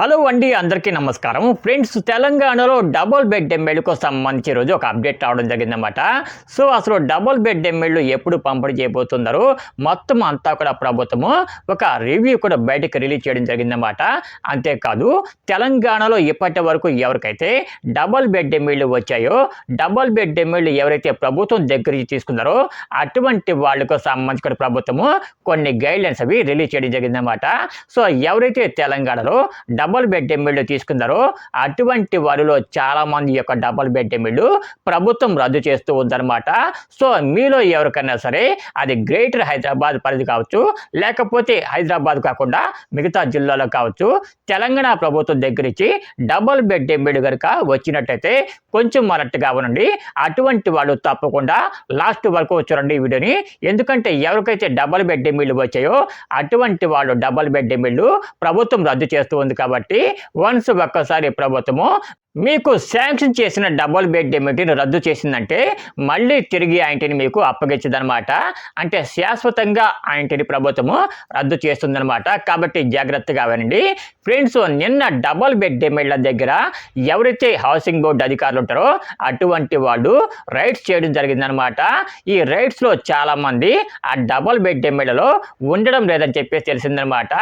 Hello అండి అందరికీ నమస్కారం. ఫ్రెండ్స్ తెలంగాణలో డబుల్ బెడ్ ఎమ్మెల్యేకు సంబంధించి రోజు ఒక అప్డేట్ రావడం జరిగిందన్నమాట. సో అసలు డబుల్ బెడ్ ఎమ్మెల్యే ఎప్పుడు పంపిణీ చేయబోతున్నారు? మొత్తం అంతా కూడా ప్రభుత్వము ఒక రివ్యూ కూడా బయటకు రిలీజ్ చేయడం జరిగిందన్నమాట. అంతేకాదు తెలంగాణలో ఇప్పటి వరకు ఎవరికైతే డబుల్ బెడ్ ఎమ్మెల్యే వచ్చాయో డబుల్ బెడ్ ఎమ్మెల్యే ఎవరైతే ప్రభుత్వం దగ్గరికి తీసుకున్నారో అటువంటి వాళ్ళకు సంబంధించి కూడా ప్రభుత్వము కొన్ని గైడ్లైన్స్ అవి రిలీజ్ చేయడం జరిగిందన్నమాట. సో ఎవరైతే తెలంగాణలో డబుల్ బెడ్ ఎమ్మెల్యే తీసుకున్నారో. అటువంటి వారిలో చాలామంది యొక్క డబుల్ బెడ్ ఎమ్మెల్యే ప్రభుత్వం రద్దు చేస్తూ ఉందన్నమాట. సో మీలో ఎవరికైనా సరే అది గ్రేటర్ హైదరాబాద్ పరిధి కావచ్చు లేకపోతే హైదరాబాద్ కాకుండా మిగతా జిల్లాలో కావచ్చు తెలంగాణ ప్రభుత్వం దగ్గర నుంచి డబుల్ బెడ్ ఎమ్మెల్యే కనుక వచ్చినట్టయితే కొంచెం మరట్టుగా ఉండండి. అటువంటి వాళ్ళు తప్పకుండా లాస్ట్ వరకు చూడండి ఈ వీడియోని. ఎందుకంటే ఎవరికైతే డబుల్ బెడ్ ఎమ్మెల్యే వచ్చాయో అటువంటి వాళ్ళు డబుల్ బెడ్ ఎమ్మెల్యే ప్రభుత్వం రద్దు చేస్తూ ఉంది కాబట్టి కాబట్టి వన్స్ ఒక్కసారి ప్రభుత్వము మీకు శాంక్షన్ చేసిన డబుల్ బెడ్ ఎమిటీని రద్దు చేసిందంటే మళ్ళీ తిరిగి ఆయనటిని మీకు అప్పగించదనమాట అంటే శాశ్వతంగా ఆ ఇంటిని ప్రభుత్వము రద్దు చేస్తుందనమాట కాబట్టి జాగ్రత్తగా వినండి. ఫ్రెండ్స్ నిన్న డబుల్ బెడ్ ఎమ్మెల్యేల దగ్గర ఎవరైతే హౌసింగ్ బోర్డు అధికారులు ఉంటారో అటువంటి వాళ్ళు రైడ్స్ చేయడం జరిగిందనమాట ఈ రైడ్స్లో చాలామంది ఆ డబుల్ బెడ్ ఎమ్మెల్యేలో ఉండడం లేదని చెప్పేసి తెలిసిందనమాట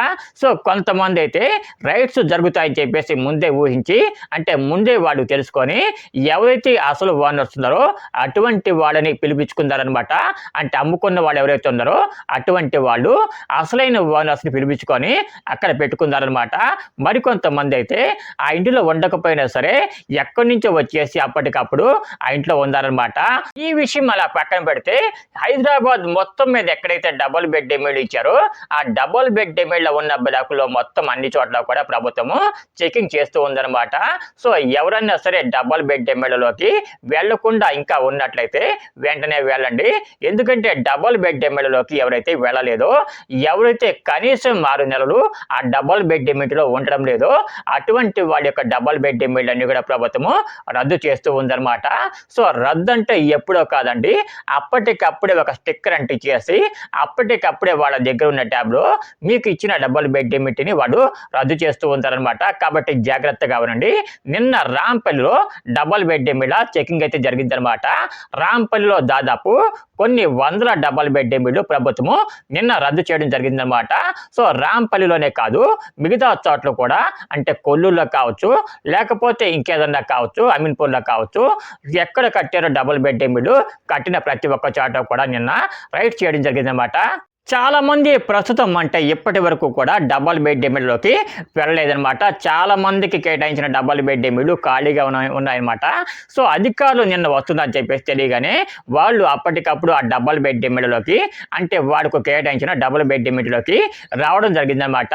సో కొంతమంది అయితే రైడ్స్ జరుగుతాయని చెప్పేసి ముందే ఊహించి అంటే ముందు వాళ్ళు తెలుసుకొని ఎవరైతే అసలు ఓనర్స్ ఉన్నారో అటువంటి వాళ్ళని పిలిపించుకున్నారనమాట అంటే అమ్ముకున్న వాళ్ళు ఎవరైతే ఉన్నారో అటువంటి వాళ్ళు అసలైన ఓనర్స్ని పిలిపించుకొని అక్కడ పెట్టుకున్నారనమాట మరికొంతమంది అయితే ఆ ఇంటిలో ఉండకపోయినా సరే ఎక్కడి నుంచో వచ్చేసి అప్పటికప్పుడు ఆ ఇంట్లో ఉన్నారనమాట ఈ విషయం అలా పక్కన పెడితే హైదరాబాద్ మొత్తం మీద ఎక్కడైతే డబుల్ బెడ్ ఎమ్మెల్యే ఇచ్చారో ఆ డబుల్ బెడ్ ఎమ్మెల్యే ఉన్న బ్లాకులో మొత్తం అన్ని చోట్ల కూడా ప్రభుత్వము చెకింగ్ చేస్తూ ఉందన్నమాట. సో ఎవరన్నా సరే డబల్ బెడ్ ఎమ్మెల్యేలోకి వెళ్ళకుండా ఇంకా ఉన్నట్లయితే వెంటనే వెళ్ళండి. ఎందుకంటే డబల్ బెడ్ ఎమ్మెల్యేలోకి ఎవరైతే వెళ్ళలేదో ఎవరైతే కనీసం ఆరు నెలలు ఆ డబల్ బెడ్ ఎమ్మెల్యేలో ఉండడం లేదో అటువంటి వాళ్ళ యొక్క డబల్ బెడ్ ఎమ్మెల్యేని కూడా ప్రభుత్వము రద్దు చేస్తూ ఉందన్నమాట. సో రద్దు అంటే ఎప్పుడో కాదండి. అప్పటికప్పుడే ఒక స్టిక్కర్ అంటించేసి అప్పటికప్పుడే వాళ్ళ దగ్గర ఉన్న ట్యాబ్లో మీకు ఇచ్చిన డబల్ బెడ్ ఎమ్మిటిని వాడు రద్దు చేస్తూ ఉంటారనమాట కాబట్టి జాగ్రత్తగా ఉండండి. నిన్న రాంపల్లిలో డబల్ బెడ్ మీద చెకింగ్ అయితే జరిగిందనమాట రాంపల్లిలో దాదాపు కొన్ని వందల డబల్ బెడ్ ఎమ్మిళ్ళు ప్రభుత్వము నిన్న రద్దు చేయడం జరిగిందనమాట సో రాంపల్లిలోనే కాదు మిగతా చోట్ల కూడా అంటే కొల్లూరులో కావచ్చు లేకపోతే ఇంకేదన్నా కావచ్చు అమీన్పూర్లో కావచ్చు ఎక్కడ కట్టారో డబల్ బెడ్ ఎమ్మిళ్ళు కట్టిన ప్రతి ఒక్క చోట కూడా నిన్న రైడ్ చేయడం జరిగిందనమాట చాలామంది ప్రస్తుతం అంటే ఇప్పటి వరకు కూడా డబల్ బెడ్ ఎమ్మెల్యేలోకి వెళ్ళలేదనమాట చాలామందికి కేటాయించిన డబల్ బెడ్ ఎమ్మెల్యేలు ఖాళీగా ఉన్నాయి ఉన్నాయన్నమాట. సో అధికారులు నిన్న వస్తుందని చెప్పేసి తెలియగానే వాళ్ళు అప్పటికప్పుడు ఆ డబల్ బెడ్ ఎమ్మెల్యేలోకి అంటే వాడికి కేటాయించిన డబల్ బెడ్ ఎమ్మెల్యేలోకి రావడం జరిగిందన్నమాట.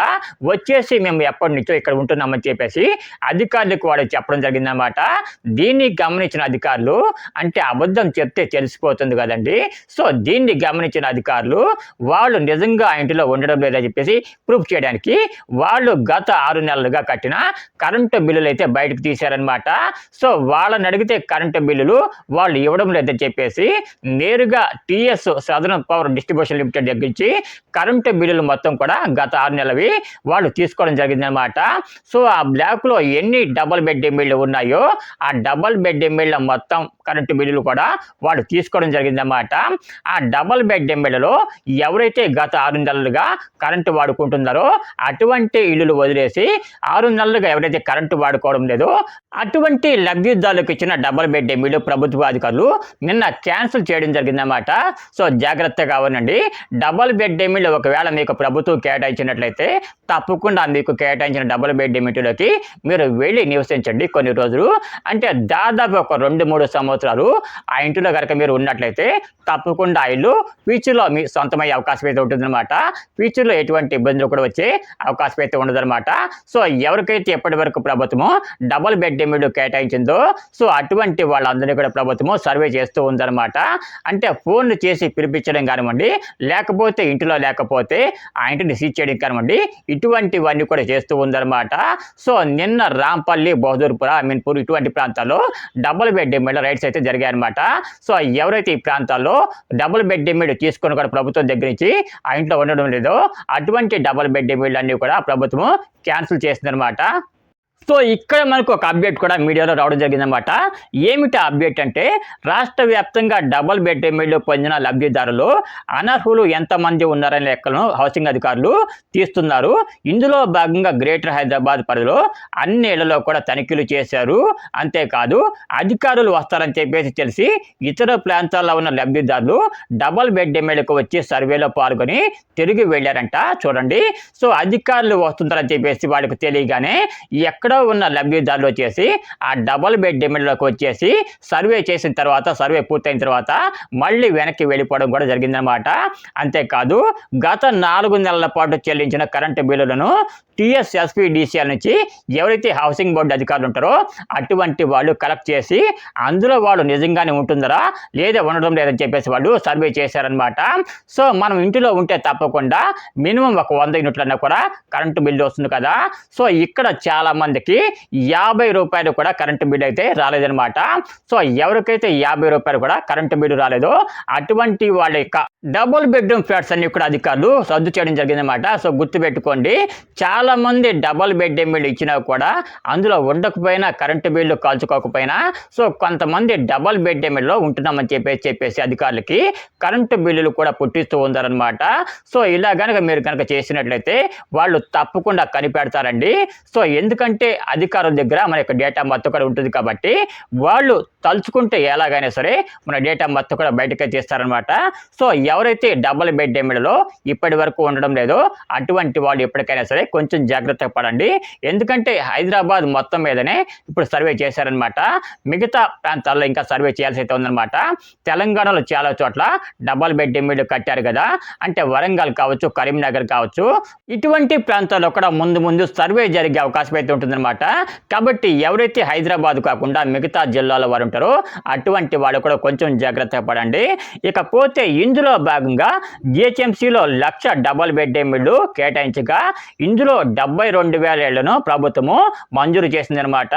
వచ్చేసి మేము ఎప్పటి నుంచో ఇక్కడ ఉంటున్నామని చెప్పేసి అధికారులకు వాళ్ళు చెప్పడం జరిగిందన్నమాట. దీన్ని గమనించిన అధికారులు అంటే అబద్ధం చెప్తే తెలిసిపోతుంది కదండి. సో దీన్ని గమనించిన అధికారులు వాళ్ళు నిజంగా ఆ ఇంటిలో ఉండడం లేదని చెప్పేసి ప్రూఫ్ చేయడానికి వాళ్ళు గత ఆరు నెలలుగా కట్టిన కరెంటు బిల్లులు అయితే బయటకు తీశారనమాట సో వాళ్ళని అడిగితే కరెంటు బిల్లులు వాళ్ళు ఇవ్వడం లేదని చెప్పేసి నేరుగా TS southern power distribution limited దగ్గర నుంచి కరెంటు బిల్లులు మొత్తం కూడా గత ఆరు నెలవి వాళ్ళు తీసుకోవడం జరిగిందనమాట సో ఆ బ్లాక్లో ఎన్ని డబుల్ బెడ్ ఎమ్మెల్యే ఉన్నాయో ఆ డబుల్ బెడ్ ఎమ్మెల్యే మొత్తం కరెంటు బిల్లులు కూడా వాళ్ళు తీసుకోవడం జరిగిందన్నమాట. ఆ డబుల్ బెడ్ ఎమ్మెల్యేలో ఎవరైతే గత ఆరు నెలలుగా కరెంటు వాడుకుంటున్నారో అటువంటి ఇల్లులు వదిలేసి ఆరు నెలలుగా ఎవరైతే కరెంటు వాడుకోవడం లేదో అటువంటి లబ్ధిదారులకు ఇచ్చిన డబుల్ బెడ్ ఎమ్మెల్యే ప్రభుత్వ అధికారులు నిన్న క్యాన్సిల్ చేయడం జరిగిందన్నమాట. సో జాగ్రత్తగా ఉండండి. డబుల్ బెడ్ ఎమ్మెల్యే ఒకవేళ మీకు ప్రభుత్వం కేటాయించినట్లయితే తప్పకుండా మీకు కేటాయించిన డబుల్ బెడ్ ఎమ్మెల్యేలోకి మీరు వెళ్ళి నివసించండి కొన్ని రోజులు. అంటే దాదాపు ఒక రెండు మూడు సంవత్సరాలు ఆ ఇంటిలో కనుక మీరు ఉన్నట్లయితే తప్పకుండా ఆ ఇల్లు ఫ్యూచర్లో మీ సొంతమయ్యే అవకాశం అయితే ఉంటుందన్నమాట. ఫ్యూచర్లో ఎటువంటి ఇబ్బందులు కూడా వచ్చే అవకాశం అయితే ఉండదన్నమాట. సో ఎవరికైతే ఎప్పటి వరకు ప్రభుత్వము డబుల్ బెడ్ ఎమ్మెల్యే కేటాయించిందో సో అటువంటి వాళ్ళందరినీ కూడా ప్రభుత్వము సర్వే చేస్తూ ఉందన్నమాట. అంటే ఫోన్లు చేసి పిలిపించడం కానివ్వండి లేకపోతే ఇంటిలో లేకపోతే ఆ ఇంటిని సీజ్ చేయడం కానివ్వండి ఇటువంటివన్నీ కూడా చేస్తూ ఉందన్నమాట. సో నిన్న రాంపల్లి బహదూర్పుర అమీన్పూర్ ఇటువంటి ప్రాంతాల్లో డబుల్ బెడ్ ఎమ్మెల్యే రైట్స్ అయితే జరిగాయన్నమాట. సో ఎవరైతే ఈ ప్రాంతాల్లో డబుల్ బెడ్ ఎమ్మెల్యే తీసుకొని కూడా ప్రభుత్వం దగ్గర నుంచి ఆ ఇంట్లో ఉండడం లేదు. అటువంటి డబుల్ బెడ్ ఎమ్మెల్యే అన్ని కూడా ప్రభుత్వం క్యాన్సిల్ చేసిందనమాట సో ఇక్కడ మనకు ఒక అప్డేట్ కూడా మీడియాలో రావడం జరిగిందన్నమాట. ఏమిటి అప్డేట్ అంటే రాష్ట్ర వ్యాప్తంగా డబుల్ బెడ్రూమ్ ఇళ్ళు పొందిన లబ్ధిదారులు అనర్హులు ఎంతమంది ఉన్నారనే లెక్కలను హౌసింగ్ అధికారులు తీస్తున్నారు. ఇందులో భాగంగా గ్రేటర్ హైదరాబాద్ పరిధిలో అన్ని ఇళ్ళలో కూడా తనిఖీలు చేశారు. అంతేకాదు అధికారులు వస్తారని చెప్పేసి తెలిసి ఇతర ప్రాంతాల్లో ఉన్న లబ్ధిదారులు డబుల్ బెడ్ ఎమ్మెల్యేకు వచ్చి సర్వేలో పాల్గొని తిరిగి వెళ్ళారంట. చూడండి. సో అధికారులు వస్తుంటారని చెప్పేసి వాళ్ళకి తెలియగానే ఎక్కడ ఉన్న లబ్ధిదారులు వచ్చేసి ఆ డబుల్ బెడ్ డిమాండ్లోకి వచ్చేసి సర్వే చేసిన తర్వాత సర్వే పూర్తయిన తర్వాత మళ్ళీ వెనక్కి వెళ్ళిపోవడం కూడా జరిగిందనమాట అంతేకాదు గత నాలుగు నెలల పాటు చెల్లించిన కరెంటు బిల్లులను టీఎస్ఎస్పీడీసీఎల్ నుంచి ఎవరైతే హౌసింగ్ బోర్డు అధికారులు ఉంటారో అటువంటి వాళ్ళు కలెక్ట్ చేసి అందులో వాళ్ళు నిజంగానే ఉంటుందరా లేదా ఉండడం లేదని చెప్పేసి వాళ్ళు సర్వే చేశారనమాట సో మనం ఇంటిలో ఉంటే తప్పకుండా మినిమం ఒక వంద యూనిట్లన్నా కూడా కరెంటు బిల్లు వస్తుంది కదా. సో ఇక్కడ చాలా మందికి యాభై రూపాయలు కూడా కరెంటు బిల్లు అయితే రాలేదనమాట సో ఎవరికైతే యాభై రూపాయలు కూడా కరెంటు బిల్లు రాలేదో అటువంటి వాళ్ళ యొక్క డబుల్ బెడ్రూమ్ ఫ్లాట్స్ అన్ని కూడా అధికారులు రద్దు చేయడం జరిగిందన్నమాట. సో గుర్తుపెట్టుకోండి చాలా మంది డబల్ బెడ్ బిల్లు ఇచ్చినా కూడా అందులో ఉండకపోయినా కరెంటు బిల్లు కాల్చుకోకపోయినా సో కొంతమంది డబల్ బెడ్ బిల్లులో ఉంటున్నామని చెప్పేసి చెప్పేసి అధికారులకి కరెంటు బిల్లులు కూడా పుట్టిస్తూ ఉన్నారనమాట సో ఇలా కనుక మీరు కనుక చేసినట్లయితే వాళ్ళు తప్పకుండా కనిపెడతారండి. సో ఎందుకంటే అధికారుల దగ్గర మన యొక్క డేటా మొత్తం కూడా ఉంటుంది కాబట్టి వాళ్ళు తలుచుకుంటే ఎలాగైనా సరే మన డేటా మొత్తం కూడా బయటకే తీస్తారనమాట సో ఎవరైతే డబల్ బెడ్ ఎమ్మెల్యేలో ఇప్పటి వరకు ఉండడం లేదో అటువంటి వాళ్ళు ఎప్పటికైనా సరే కొంచెం కొంచెం జాగ్రత్త పడండి. ఎందుకంటే హైదరాబాద్ మొత్తం మీదనే ఇప్పుడు సర్వే చేశారనమాట మిగతా ప్రాంతాల్లో ఇంకా సర్వే చేయాల్సి అయితే ఉందన్నమాట. తెలంగాణలో చాలా చోట్ల డబల్ బెడ్ ఎమ్మెల్యే కట్టారు కదా. అంటే వరంగల్ కావచ్చు కరీంనగర్ కావచ్చు. ఇటువంటి ప్రాంతాల్లో కూడా ముందు ముందు సర్వే జరిగే అవకాశం అయితే ఉంటుందన్నమాట. కాబట్టి ఎవరైతే హైదరాబాద్ కాకుండా మిగతా జిల్లాల వారు ఉంటారో అటువంటి వాళ్ళు కూడా కొంచెం జాగ్రత్త పడండి. ఇకపోతే ఇందులో భాగంగా జిహెచ్ఎంసీలో లక్ష డబల్ బెడ్ ఇళ్ళు కేటాయించగా ఇందులో డెబ్బై రెండు వేల ఇళ్ళను ప్రభుత్వము మంజూరు చేసిందనమాట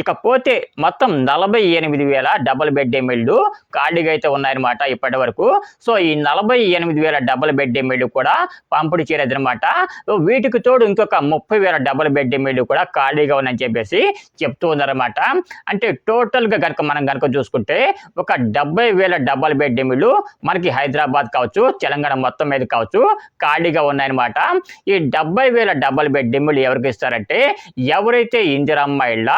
ఇకపోతే మొత్తం నలభై ఎనిమిది వేల డబల్ బెడ్ ఇళ్ళు ఖాళీగా అయితే ఉన్నాయన్నమాట ఇప్పటి వరకు సో ఈ నలభై ఎనిమిది వేల డబల్ బెడ్ ఇళ్ళు కూడా పంపిణీ చేయలేదనమాట వీటికి తోడు ఇంకొక ముప్పై వేల డబల్ బెడ్ ఇళ్ళు కూడా ఖాళీగా ఉన్నాయని చెప్పేసి చెప్తూ ఉన్నారన్నమాట. అంటే టోటల్గా కనుక మనం కనుక చూసుకుంటే ఒక డెబ్బై వేల డబల్ బెడ్ ఇళ్ళు మనకి హైదరాబాద్ కావచ్చు తెలంగాణ మొత్తం మీద కావచ్చు ఖాళీగా ఉన్నాయన్నమాట. ఈ డెబ్బై వేల డబల్ బెడ్ డిమ్మిళ్ళు ఎవరికి ఇస్తారంటే ఎవరైతే ఇందిరమ్మ ఇళ్ళ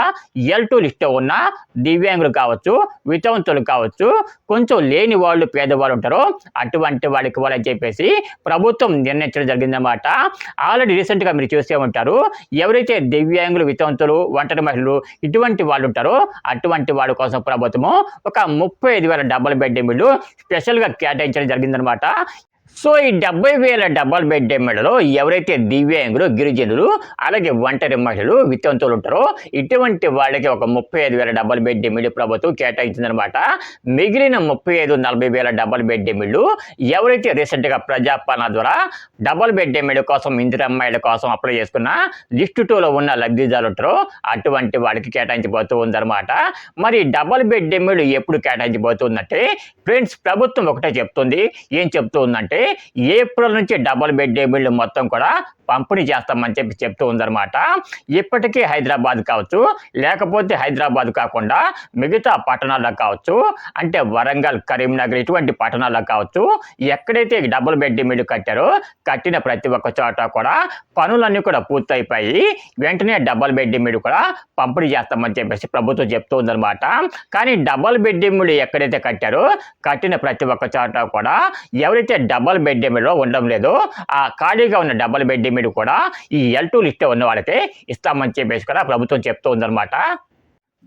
ఎల్ టూ లిస్ట్ ఉన్న దివ్యాంగులు కావచ్చు వితంతులు కావచ్చు కొంచెం లేని వాళ్ళు పేదవాళ్ళు ఉంటారో అటువంటి వాళ్ళకి ఇవ్వాలని చెప్పేసి ప్రభుత్వం నిర్ణయించడం జరిగిందన్నమాట. ఆల్రెడీ రీసెంట్గా మీరు చూసే ఉంటారు ఎవరైతే దివ్యాంగులు వితంతులు ఒంటరి మహిళలు ఇటువంటి వాళ్ళు ఉంటారో అటువంటి వాళ్ళ కోసం ప్రభుత్వము ఒక ముప్పై ఐదు వేల డబ్బుల బెడ్ డిమ్మిళ్ళు స్పెషల్గా కేటాయించడం జరిగిందనమాట సో ఈ డెబ్బై వేల డబల్ బెడ్ మెడలో ఎవరైతే దివ్యాంగులు గిరిజనులు అలాగే ఒంటరి మహిళలు వితంతులు ఉంటారో ఇటువంటి వాళ్ళకి ఒక ముప్పై ఐదు వేల డబల్ బెడ్ ఎమ్మెల్యే ప్రభుత్వం కేటాయించిందనమాట మిగిలిన ముప్పై ఐదు నలభై వేల డబల్ బెడ్ ఎమ్మెల్యేలు ఎవరైతే రీసెంట్గా ప్రజాపాలన ద్వారా డబల్ బెడ్ ఎమ్మెల్యే కోసం ఇందిరమ్మాయిల కోసం అప్లై చేసుకున్న లిస్టు టూలో ఉన్న లబ్ధిదారులు ఉంటారో అటువంటి వాళ్ళకి కేటాయించబోతూ ఉందన్నమాట. మరి డబల్ బెడ్ ఎమ్మెల్యే ఎప్పుడు కేటాయించబోతుందంటే ఫ్రెండ్స్ ప్రభుత్వం ఒకటే చెప్తుంది. ఏం చెప్తూ ఉందంటే ఏప్రిల్ నుంచి డబుల్ బెడ్ బిల్లు మొత్తం కూడా పంపిణీ చేస్తామని చెప్పి చెప్తూ ఉందన్నమాట. ఇప్పటికీ హైదరాబాద్ కావచ్చు లేకపోతే హైదరాబాద్ కాకుండా మిగతా పట్టణాల్లో కావచ్చు అంటే వరంగల్ కరీంనగర్ ఇటువంటి పట్టణాల్లో కావచ్చు ఎక్కడైతే డబుల్ బెడ్ మిల్లు కట్టారో కట్టిన ప్రతి ఒక్క చోట కూడా పనులన్నీ కూడా పూర్తయిపోయి వెంటనే డబుల్ బెడ్ మిల్లు కూడా పంపిణీ చేస్తామని చెప్పేసి ప్రభుత్వం చెప్తూ ఉందన్నమాట. కానీ డబుల్ బెడ్ మిల్లు ఎక్కడైతే కట్టారో కట్టిన ప్రతి ఒక్క చోట కూడా ఎవరైతే డబుల్ బెడ్ మీద ఉండడం లేదు. ఆ ఖాళీగా ఉన్న డబల్ బెడ్ మిల్ కూడా ఈ ఎల్ టూ లిస్ట్ ఉన్న వాళ్ళకి ఇస్తామని చెప్పేసి కూడా ప్రభుత్వం చెప్తూ ఉందన్నమాట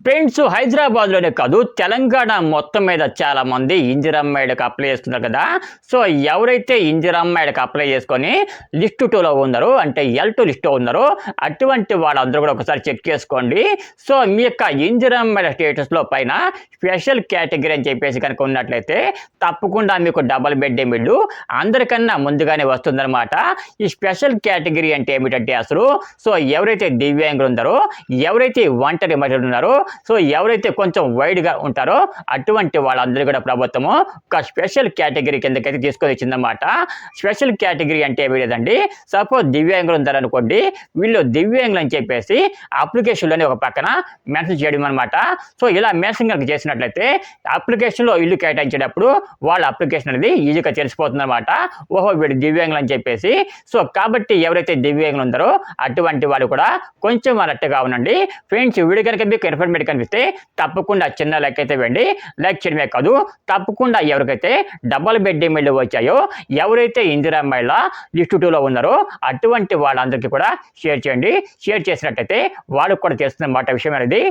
ఫ్రెండ్స్ హైదరాబాద్లోనే కాదు తెలంగాణ మొత్తం మీద చాలా మంది ఇందిరమ్మాయిలకు అప్లై చేస్తున్నారు కదా. సో ఎవరైతే ఇందిరమ్మాయిలకు అప్లై చేసుకొని లిస్ట్ టూలో ఉన్నారో అంటే ఎల్ టూ లిస్ట్లో ఉన్నారో అటువంటి వాళ్ళందరూ కూడా ఒకసారి చెక్ చేసుకోండి. సో మీ యొక్క ఇందిరమ్మాయిల స్టేటస్లో పైన స్పెషల్ కేటగిరీ అని చెప్పేసి కనుక ఉన్నట్లయితే తప్పకుండా మీకు డబల్ బెడ్ మిల్లు అందరికన్నా ముందుగానే వస్తుందన్నమాట. ఈ స్పెషల్ కేటగిరీ అంటే ఏమిటంటే అసలు సో ఎవరైతే దివ్యాంగులు ఉన్నారో ఎవరైతే ఒంటరి మహిళలు ఉన్నారో సో ఎవరైతే కొంచెం వైడ్గా ఉంటారో అటువంటి వాళ్ళందరూ కూడా ప్రభుత్వము ఒక స్పెషల్ కేటగిరీ కిందకైతే తీసుకొని వచ్చిందన్నమాట. స్పెషల్ కేటగిరీ అంటే ఏమి లేదండి సపోజ్ దివ్యాంగులు ఉన్నారనుకోండి వీళ్ళు దివ్యాంగులు అని చెప్పేసి అప్లికేషన్లోనే ఒక పక్కన మెన్షన్ చేయడం అనమాట సో ఇలా మెన్షన్ కనుక చేసినట్లయితే అప్లికేషన్లో ఇల్లు కేటాయించేటప్పుడు వాళ్ళ అప్లికేషన్ అనేది ఈజీగా తెలిసిపోతుంది అనమాట ఓహో వీడు దివ్యాంగులు అని చెప్పేసి. సో కాబట్టి ఎవరైతే దివ్యాంగులు ఉందారో అటువంటి వాళ్ళు కూడా కొంచెం అలర్ట్గా ఉండండి. ఫ్రెండ్స్ వీడియో కనుక మీకు ఇన్ఫర్మేటివ్ కనిపిస్తే తప్పకుండా చిన్న లెక్క అయితే వెండి లైక్ చేయడమే కాదు తప్పకుండా ఎవరికైతే డబల్ బెడ్ ఇమెయిల్ వచ్చాయో ఎవరైతే ఇందిరా మహిళ లిస్టు టూలో ఉన్నారో అటువంటి వాళ్ళందరికీ కూడా షేర్ చేయండి. షేర్ చేసినట్టయితే వాళ్ళకు కూడా తెలుస్తుంది మాట విషయం అనేది